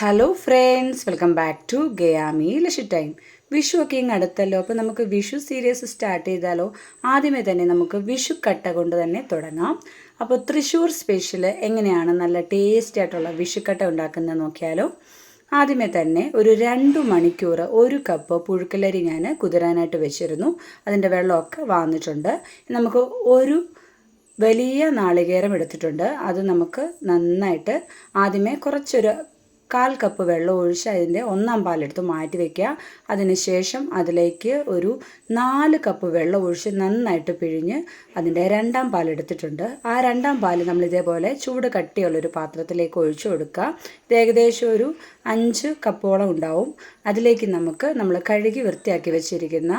Hello friends welcome back to ഗയാമി ലഷി time Vishu ഒക്കെ ഇങ്ങ് അടുത്തല്ലോ. അപ്പോൾ നമുക്ക് വിഷു സീരീസ് സ്റ്റാർട്ട് ചെയ്താലോ. ആദ്യമേ തന്നെ നമുക്ക് വിഷു കട്ട കൊണ്ട് തന്നെ തുടങ്ങാം. അപ്പോൾ തൃശ്ശൂർ സ്പെഷ്യൽ എങ്ങനെയാണ് നല്ല ടേസ്റ്റി ആയിട്ടുള്ള വിഷുക്കട്ട ഉണ്ടാക്കുന്നത് നോക്കിയാലോ. ആദ്യമേ തന്നെ ഒരു രണ്ട് മണിക്കൂർ ഒരു കപ്പ് പുഴുക്കലരി ഞാൻ കുതിരാനായിട്ട് വെച്ചിരുന്നു. അതിന്റെ വെള്ളമൊക്കെ വാങ്ങിച്ചിട്ടുണ്ട് നമുക്ക് ഒരു വലിയ നാളികേരം എടുത്തിട്ടുണ്ട്. അത് നമുക്ക് നന്നായിട്ട് ആദ്യമേ കുറച്ചൊരു കാൽ കപ്പ് വെള്ളം ഒഴിച്ച് അതിന്റെ ഒന്നാം പാലെടുത്ത് മാറ്റി വയ്ക്കുക അതിനുശേഷം അതിലേക്ക് ഒരു നാല് കപ്പ് വെള്ളം ഒഴിച്ച് നന്നായിട്ട് പിഴിഞ്ഞ് അതിന്റെ രണ്ടാം പാലെടുത്തിട്ടുണ്ട്. ആ രണ്ടാം പാൽ നമ്മൾ ഇതേപോലെ ചൂട് കട്ടിയുള്ളൊരു പാത്രത്തിലേക്ക് ഒഴിച്ചു കൊടുക്കുക. ഇത് ഏകദേശം ഒരു അഞ്ച് കപ്പോളം ഉണ്ടാവും. അതിലേക്ക് നമുക്ക് നമ്മൾ കഴുകി വൃത്തിയാക്കി വെച്ചിരിക്കുന്ന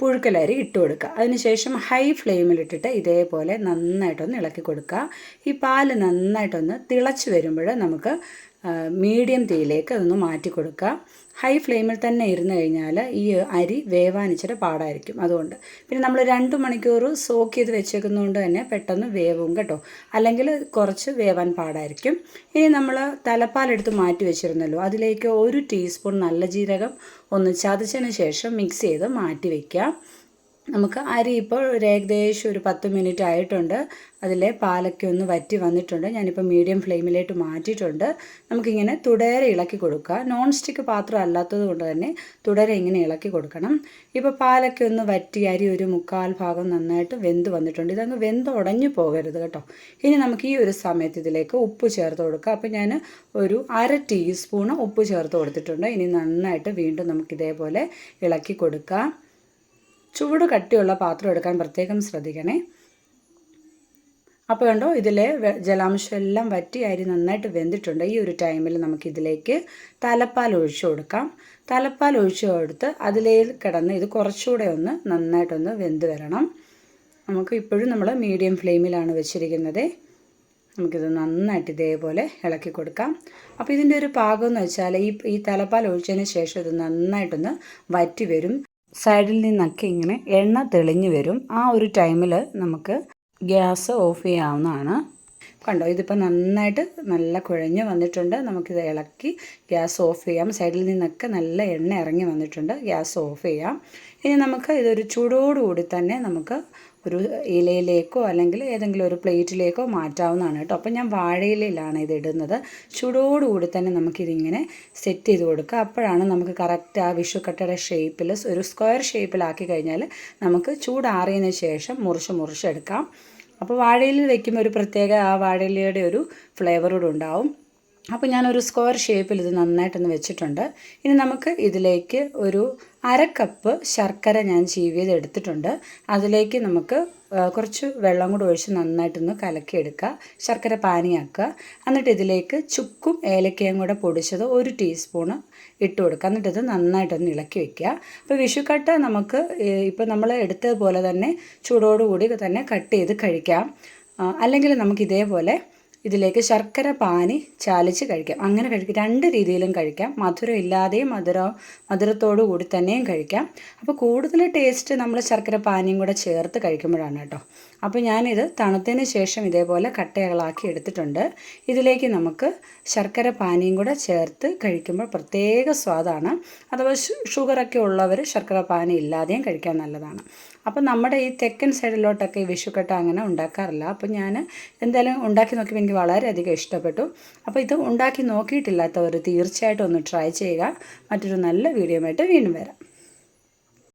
പുഴുക്കലരി ഇട്ട് കൊടുക്കുക. അതിനുശേഷം ഹൈ ഫ്ലെയിമിലിട്ടിട്ട് ഇതേപോലെ നന്നായിട്ടൊന്ന് ഇളക്കി കൊടുക്കുക. ഈ പാൽ നന്നായിട്ടൊന്ന് തിളച്ച് വരുമ്പോൾ നമുക്ക് മീഡിയം തീയിലേക്ക് അതൊന്ന് മാറ്റി കൊടുക്കുക. ഹൈ ഫ്ലെയിമിൽ തന്നെ ഇരുന്ന് കഴിഞ്ഞാൽ ഈ അരി ഇച്ചിരി പാടായിരിക്കും അതുകൊണ്ട്. പിന്നെ നമ്മൾ രണ്ട് മണിക്കൂർ സോക്ക് ചെയ്ത് വെച്ചേക്കുന്നതുകൊണ്ട് തന്നെ പെട്ടെന്ന് വേവും കേട്ടോ. അല്ലെങ്കിൽ കുറച്ച് വേവാൻ പാടായിരിക്കും. ഇനി നമ്മൾ തലപ്പാലെടുത്ത് മാറ്റി വെച്ചിരുന്നല്ലോ അതിലേക്ക് ഒരു ടീസ്പൂൺ നല്ല ജീരകം ഒന്ന് ചതച്ചതിന് ശേഷം മിക്സ് ചെയ്ത് മാറ്റി വയ്ക്കുക നമുക്ക് അരി ഇപ്പോൾ ഒരു ഏകദേശം ഒരു പത്ത് മിനിറ്റ് ആയിട്ടുണ്ട്. അതിലെ പാലൊക്കെ ഒന്ന് വറ്റി വന്നിട്ടുണ്ട്. ഞാനിപ്പോൾ മീഡിയം ഫ്ലെയിമിലേക്ക് മാറ്റിയിട്ടുണ്ട്. നമുക്കിങ്ങനെ തുടരെ ഇളക്കി കൊടുക്കുക. നോൺ സ്റ്റിക്ക് പാത്രം അല്ലാത്തത് കൊണ്ട് തന്നെ തുടരെ ഇങ്ങനെ ഇളക്കി കൊടുക്കണം. ഇപ്പോൾ പാലൊക്കെ ഒന്ന് വറ്റി അരി ഒരു മുക്കാൽ ഭാഗം നന്നായിട്ട് വെന്ത് വന്നിട്ടുണ്ട്. ഇതങ്ങ് വെന്ത് ഉടഞ്ഞു പോകരുത് കേട്ടോ. ഇനി നമുക്ക് ഈ ഒരു സമയത്ത് ഇതിലേക്ക് ഉപ്പ് ചേർത്ത് കൊടുക്കുക. അപ്പോൾ ഞാൻ ഒരു അര ടീസ്പൂണ് ഉപ്പ് ചേർത്ത് കൊടുത്തിട്ടുണ്ട്. ഇനി നന്നായിട്ട് വീണ്ടും നമുക്ക് ഇതേപോലെ ഇളക്കി കൊടുക്കുക ചൂട് കട്ടിയുള്ള പാത്രം എടുക്കാൻ പ്രത്യേകം ശ്രദ്ധിക്കണേ. അപ്പോൾ കണ്ടോ ഇതിലെ ജലാംശം എല്ലാം വറ്റി അരി നന്നായിട്ട് വെന്തിട്ടുണ്ട്. ഈ ഒരു ടൈമിൽ നമുക്കിതിലേക്ക് തലപ്പാൽ ഒഴിച്ചു കൊടുക്കാം. തലപ്പാൽ ഒഴിച്ചു കൊടുത്ത് അതിലേ കിടന്ന് ഇത് കുറച്ചുകൂടെ ഒന്ന് നന്നായിട്ടൊന്ന് വെന്ത് വരണം. നമുക്ക് ഇപ്പോഴും നമ്മൾ മീഡിയം ഫ്ലെയിമിലാണ് വെച്ചിരിക്കുന്നത്. നമുക്കിത് നന്നായിട്ട് ഇതേപോലെ ഇളക്കി കൊടുക്കാം. അപ്പോൾ ഇതിന്റെ ഒരു പാകം എന്ന് വെച്ചാൽ ഈ ഈ തലപ്പാൽ ഒഴിച്ചതിന് ശേഷം ഇത് നന്നായിട്ടൊന്ന് വറ്റി വരും. സൈഡിൽ നിന്നൊക്കെ ഇങ്ങനെ എണ്ണ തെളിഞ്ഞു വരും. ആ ഒരു ടൈമിൽ നമുക്ക് ഗ്യാസ് ഓഫ് ചെയ്യാവുന്നതാണ്. കണ്ടോ ഇതിപ്പോൾ നന്നായിട്ട് നല്ല കുഴഞ്ഞ് വന്നിട്ടുണ്ട്. നമുക്കിത് ഇളക്കി ഗ്യാസ് ഓഫ് ചെയ്യാം. സൈഡിൽ നിന്നൊക്കെ നല്ല എണ്ണ ഇറങ്ങി വന്നിട്ടുണ്ട്. ഗ്യാസ് ഓഫ് ചെയ്യാം. ഇനി നമുക്ക് ഇതൊരു ചൂടോടുകൂടി തന്നെ നമുക്ക് ഒരു ഇലയിലേക്കോ അല്ലെങ്കിൽ ഏതെങ്കിലും ഒരു പ്ലേറ്റിലേക്കോ മാറ്റാവുന്നതാണ് കേട്ടോ. അപ്പോൾ ഞാൻ വാഴയിലയിലാണ് ഇത് ഇടുന്നത്. ചൂടോടുകൂടി തന്നെ നമുക്കിതിങ്ങനെ സെറ്റ് ചെയ്ത് കൊടുക്കുക. അപ്പോഴാണ് നമുക്ക് കറക്റ്റ് ആ വിഷുക്കട്ടയുടെ ഷേപ്പിൽ ഒരു സ്ക്വയർ ഷേപ്പിലാക്കി കഴിഞ്ഞാൽ നമുക്ക് ചൂടാറിയതിന് ശേഷം മുറിച്ച് മുറിച്ചെടുക്കാം അപ്പോൾ വാഴയിൽ വയ്ക്കുമ്പോൾ ഒരു പ്രത്യേക ആ വാഴയിലയുടെ ഒരു ഫ്ലേവറോട് ഉണ്ടാവും. അപ്പോൾ ഞാനൊരു സ്ക്വയർ ഷേപ്പിൽ ഇത് നന്നായിട്ടൊന്ന് വെച്ചിട്ടുണ്ട്. ഇനി നമുക്ക് ഇതിലേക്ക് ഒരു അര കപ്പ് ശർക്കര ഞാൻ ചീവിയത് എടുത്തിട്ടുണ്ട്. അതിലേക്ക് നമുക്ക് കുറച്ച് വെള്ളം കൂടി ഒഴിച്ച് നന്നായിട്ടൊന്ന് കലക്കിയെടുക്കുക. ശർക്കര പാനിയാക്കുക. എന്നിട്ട് ഇതിലേക്ക് ചുക്കും ഏലക്കയും കൂടെ പൊടിച്ചത് ഒരു ടീസ്പൂണ് ഇട്ട് കൊടുക്കുക. എന്നിട്ട് ഇത് നന്നായിട്ടൊന്ന് ഇളക്കി വെക്കുക. അപ്പോൾ വിഷുക്കട്ട നമുക്ക് ഇപ്പോൾ നമ്മൾ എടുത്തതുപോലെ തന്നെ ചൂടോടുകൂടി തന്നെ കട്ട് ചെയ്ത് കഴിക്കാം. അല്ലെങ്കിൽ നമുക്ക് ഇതേപോലെ ഇതിലേക്ക് ശർക്കര പാനി ചാലിച്ച് കഴിക്കാം. അങ്ങനെ കഴിക്കാം രണ്ട് രീതിയിലും കഴിക്കാം. മധുരം ഇല്ലാതെയും മധുരം മധുരത്തോടു കൂടി തന്നെയും കഴിക്കാം. അപ്പോൾ കൂടുതൽ ടേസ്റ്റ് നമ്മൾ ശർക്കര പാനിയും കൂടെ ചേർത്ത് കഴിക്കുമ്പോഴാണ് കേട്ടോ. അപ്പോൾ ഞാനിത് തണുത്തതിന് ശേഷം ഇതേപോലെ കട്ടകളാക്കി എടുത്തിട്ടുണ്ട്. ഇതിലേക്ക് നമുക്ക് ശർക്കര പാനിയും കൂടെ ചേർത്ത് കഴിക്കുമ്പോൾ പ്രത്യേക സ്വാദാണ്. അഥവാ ഷുഗറൊക്കെ ഉള്ളവർ ശർക്കര പാനി ഇല്ലാതെയും കഴിക്കാൻ നല്ലതാണ്. അപ്പോൾ നമ്മുടെ ഈ തെക്കൻ സൈഡിലോട്ടൊക്കെ ഈ വിഷുക്കട്ട അങ്ങനെ ഉണ്ടാക്കാറില്ല. അപ്പോൾ ഞാൻ എന്തായാലും ഉണ്ടാക്കി നോക്കിയപ്പോൾ എനിക്ക് വളരെയധികം ഇഷ്ടപ്പെട്ടു. അപ്പോൾ ഇത് ഉണ്ടാക്കി നോക്കിയിട്ടില്ലാത്തവർ തീർച്ചയായിട്ടും ഒന്ന് ട്രൈ ചെയ്യുക. മറ്റൊരു നല്ല വീഡിയോ ആയിട്ട് വീണ്ടും വരാം.